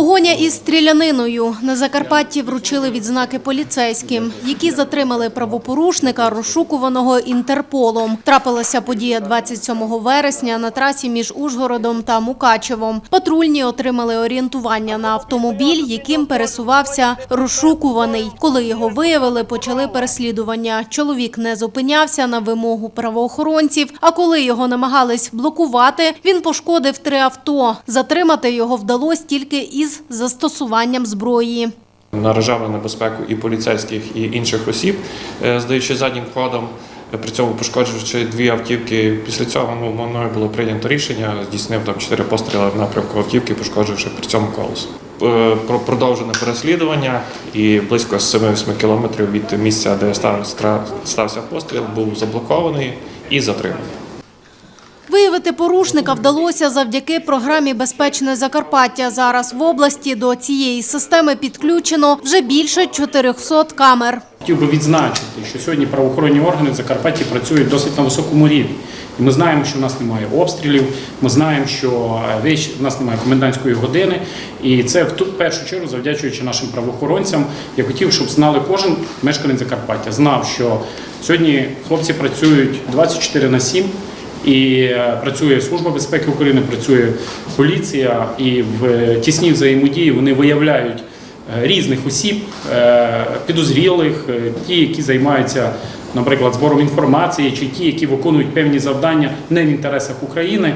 Погоня із стріляниною на Закарпатті вручили відзнаки поліцейським, які затримали правопорушника, розшукуваного Інтерполом. Трапилася подія 27 вересня на трасі між Ужгородом та Мукачевом. Патрульні отримали орієнтування на автомобіль, яким пересувався розшукуваний. Коли його виявили, почали переслідування. Чоловік не зупинявся на вимогу правоохоронців. А коли його намагались блокувати, він пошкодив три авто. Затримати його вдалося тільки із застосуванням зброї. наражав на небезпеку і поліцейських, і інших осіб, е, здаючи заднім ходом, при цьому пошкоджуючи дві автівки. Після цього ну, мною було прийнято рішення, здійснив там чотири постріли в напрямку автівки, пошкодживши при цьому колесо. Е, Продовжене переслідування і близько 7-8 кілометрів від місця, де стався постріл, був заблокований і затриманий. Виявити порушника вдалося завдяки програмі Безпечне Закарпаття. Зараз в області до цієї системи підключено вже більше 400 камер. Хотів би відзначити, що сьогодні правоохоронні органи в Закарпатті працюють досить на високому рівні. І ми знаємо, що в нас немає обстрілів, ми знаємо, що е, в нас немає комендантської години. І це в першу чергу завдячуючи нашим правоохоронцям. Я хотів, щоб знали кожен мешканець Закарпаття, знав, що сьогодні хлопці працюють 24 на 7. І е, працює Служба безпеки України, працює поліція, і в е, тісній взаємодії вони виявляють е, різних осіб, підозрілих, ті, які займаються, наприклад, збором інформації, чи ті, які виконують певні завдання не в інтересах України.